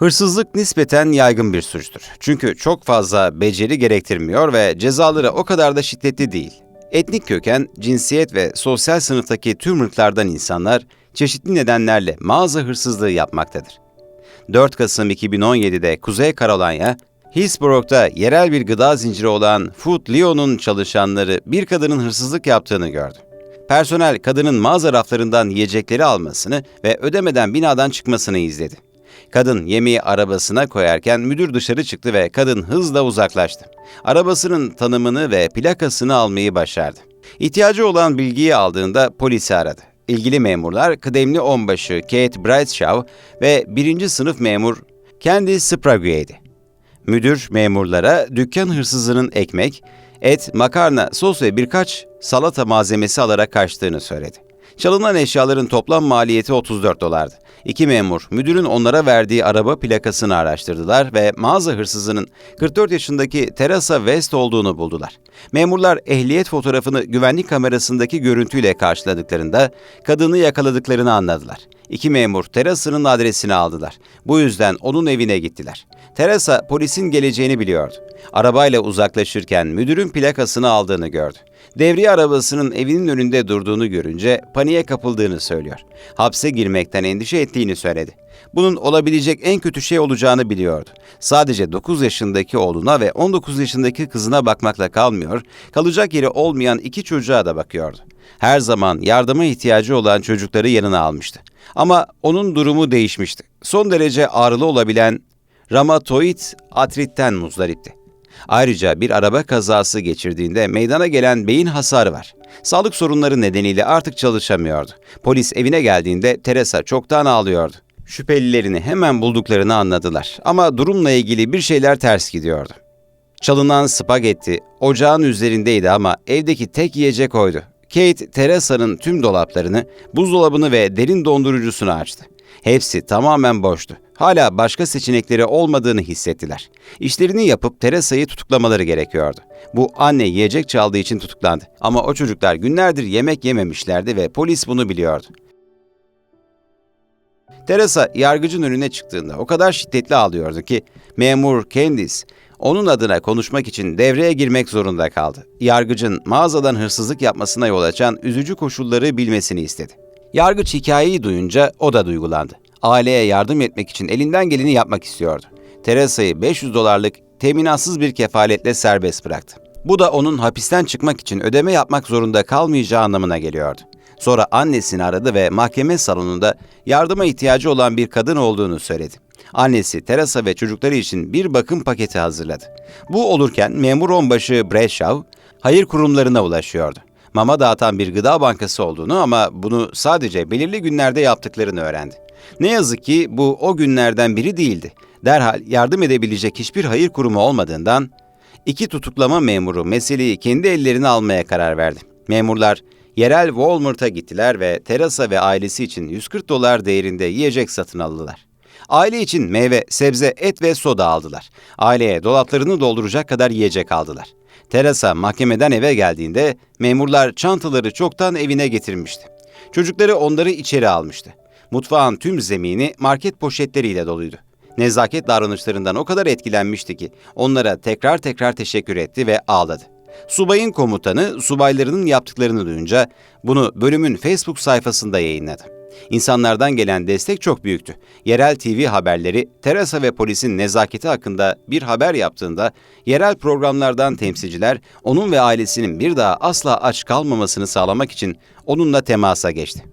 Hırsızlık nispeten yaygın bir suçtur. Çünkü çok fazla beceri gerektirmiyor ve cezaları o kadar da şiddetli değil. Etnik köken, cinsiyet ve sosyal sınıftaki tüm ırklardan insanlar çeşitli nedenlerle mağaza hırsızlığı yapmaktadır. 4 Kasım 2017'de Kuzey Carolina, Hillsborough'ta yerel bir gıda zinciri olan Food Leon'un çalışanları bir kadının hırsızlık yaptığını gördü. Personel kadının mağaza raflarından yiyecekleri almasını ve ödemeden binadan çıkmasını izledi. Kadın yemeği arabasına koyarken müdür dışarı çıktı ve kadın hızla uzaklaştı. Arabasının tanımını ve plakasını almayı başardı. İhtiyacı olan bilgiyi aldığında polisi aradı. İlgili memurlar kıdemli onbaşı Kate Brightshaw ve birinci sınıf memur Candy Sprague'ydi. Müdür memurlara dükkan hırsızının ekmek, et, makarna, sos ve birkaç salata malzemesi alarak kaçtığını söyledi. Çalınan eşyaların toplam maliyeti 34 dolardı. İki memur müdürün onlara verdiği araba plakasını araştırdılar ve mağaza hırsızının 44 yaşındaki Teresa West olduğunu buldular. Memurlar ehliyet fotoğrafını güvenlik kamerasındaki görüntüyle karşıladıklarında kadını yakaladıklarını anladılar. İki memur Teresa'nın adresini aldılar. Bu yüzden onun evine gittiler. Teresa polisin geleceğini biliyordu. Arabayla uzaklaşırken müdürün plakasını aldığını gördü. Devriye arabasının evinin önünde durduğunu görünce paniğe kapıldığını söylüyor. Hapse girmekten endişe ettiğini söyledi. Bunun olabilecek en kötü şey olacağını biliyordu. Sadece 9 yaşındaki oğluna ve 19 yaşındaki kızına bakmakla kalmıyor, kalacak yeri olmayan iki çocuğa da bakıyordu. Her zaman yardıma ihtiyacı olan çocukları yanına almıştı. Ama onun durumu değişmişti. Son derece ağrılı olabilen ramatoid atritten muzdaripti. Ayrıca bir araba kazası geçirdiğinde meydana gelen beyin hasarı var. Sağlık sorunları nedeniyle artık çalışamıyordu. Polis evine geldiğinde Teresa çoktan ağlıyordu. Şüphelilerini hemen bulduklarını anladılar ama durumla ilgili bir şeyler ters gidiyordu. Çalınan spagetti ocağın üzerindeydi ama evdeki tek yiyecek oydu. Kate, Teresa'nın tüm dolaplarını, buzdolabını ve derin dondurucusunu açtı. Hepsi tamamen boştu. Hala başka seçenekleri olmadığını hissettiler. İşlerini yapıp Teresa'yı tutuklamaları gerekiyordu. Bu anne yiyecek çaldığı için tutuklandı. Ama o çocuklar günlerdir yemek yememişlerdi ve polis bunu biliyordu. Teresa yargıcın önüne çıktığında o kadar şiddetli ağlıyordu ki memur Candice onun adına konuşmak için devreye girmek zorunda kaldı. Yargıcın mağazadan hırsızlık yapmasına yol açan üzücü koşulları bilmesini istedi. Yargıç hikayeyi duyunca o da duygulandı. Aileye yardım etmek için elinden geleni yapmak istiyordu. Teresa'yı 500 dolarlık teminatsız bir kefaletle serbest bıraktı. Bu da onun hapisten çıkmak için ödeme yapmak zorunda kalmayacağı anlamına geliyordu. Sonra annesini aradı ve mahkeme salonunda yardıma ihtiyacı olan bir kadın olduğunu söyledi. Annesi Teresa ve çocukları için bir bakım paketi hazırladı. Bu olurken memur onbaşı Bradshaw hayır kurumlarına ulaşıyordu. Mama dağıtan bir gıda bankası olduğunu ama bunu sadece belirli günlerde yaptıklarını öğrendi. Ne yazık ki bu o günlerden biri değildi. Derhal yardım edebilecek hiçbir hayır kurumu olmadığından iki tutuklama memuru meseleyi kendi ellerine almaya karar verdi. Memurlar yerel Walmart'a gittiler ve Teresa ve ailesi için 140 dolar değerinde yiyecek satın aldılar. Aile için meyve, sebze, et ve soda aldılar. Aileye dolaplarını dolduracak kadar yiyecek aldılar. Teresa mahkemeden eve geldiğinde memurlar çantaları çoktan evine getirmişti. Çocukları onları içeri almıştı. Mutfağın tüm zemini market poşetleriyle doluydu. Nezaket davranışlarından o kadar etkilenmişti ki onlara tekrar tekrar teşekkür etti ve ağladı. Subayın komutanı subaylarının yaptıklarını duyunca bunu bölümün Facebook sayfasında yayınladı. İnsanlardan gelen destek çok büyüktü. Yerel TV haberleri Teresa ve polisin nezaketi hakkında bir haber yaptığında yerel programlardan temsilciler onun ve ailesinin bir daha asla aç kalmamasını sağlamak için onunla temasa geçti.